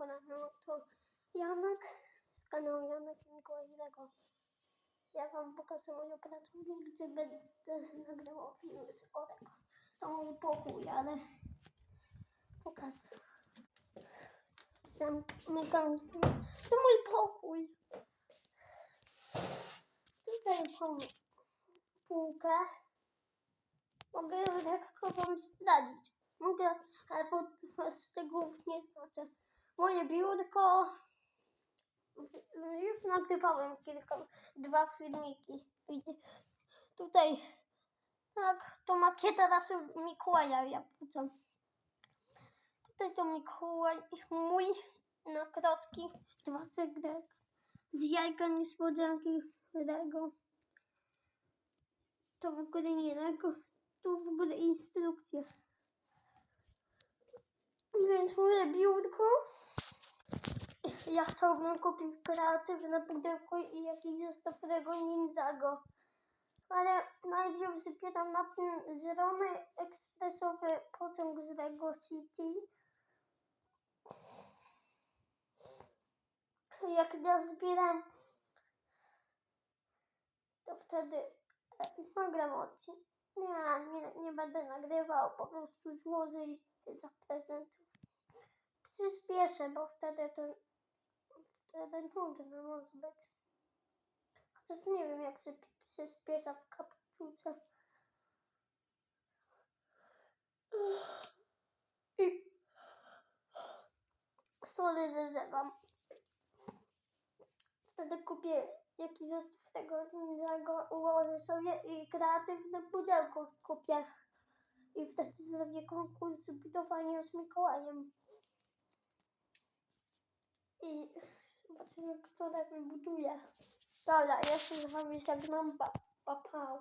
kanale, no to Janek z kanału Janek Mikołajnego. Ja wam pokażę moją pracę, gdzie będę nagrywał filmy z Orego. To mój pokój, ale pokażę. Zamykam. To mój pokój. Tutaj mam półkę. Mogę lekko wam zdradzić. Mogę, ale po szczegółów nie znaczę. Moje biurko. Już nagrywałem kilka, dwa filmiki. Tutaj, tak, to makieta naszego Mikołaja, ja pucam. Tutaj to Mikołaj, mój na krocki, dwa segrek. Z jajka niespodzianki Lego. To w ogóle nie Lego, tu w ogóle instrukcje. Więc moje biurko. Ja chciałbym kupić kreatywne pudełko i jakiś zestaw Lego Ninjago. Ale najpierw zbieram na ten zielony ekspresowy pociąg z Lego City. Jak ja zbieram, to wtedy e, nagram odcinek. Nie, nie, nie będę nagrywał, po prostu złożę i zaprezentuję. Przyspieszę, bo wtedy to wtedy nudno może być. Chociaż nie wiem, jak się przyspiesza w kapsuce. I sorry, że zewam. Wtedy kupię jakiś zestaw tego ninjago, ułożę sobie i kreatywne pudełko kupię. I wtedy zrobię konkurs budowania z Mikołajem. I zobaczymy, kto lepiej buduje. Dobra, się z wami żegnam. Pa, pa, pa.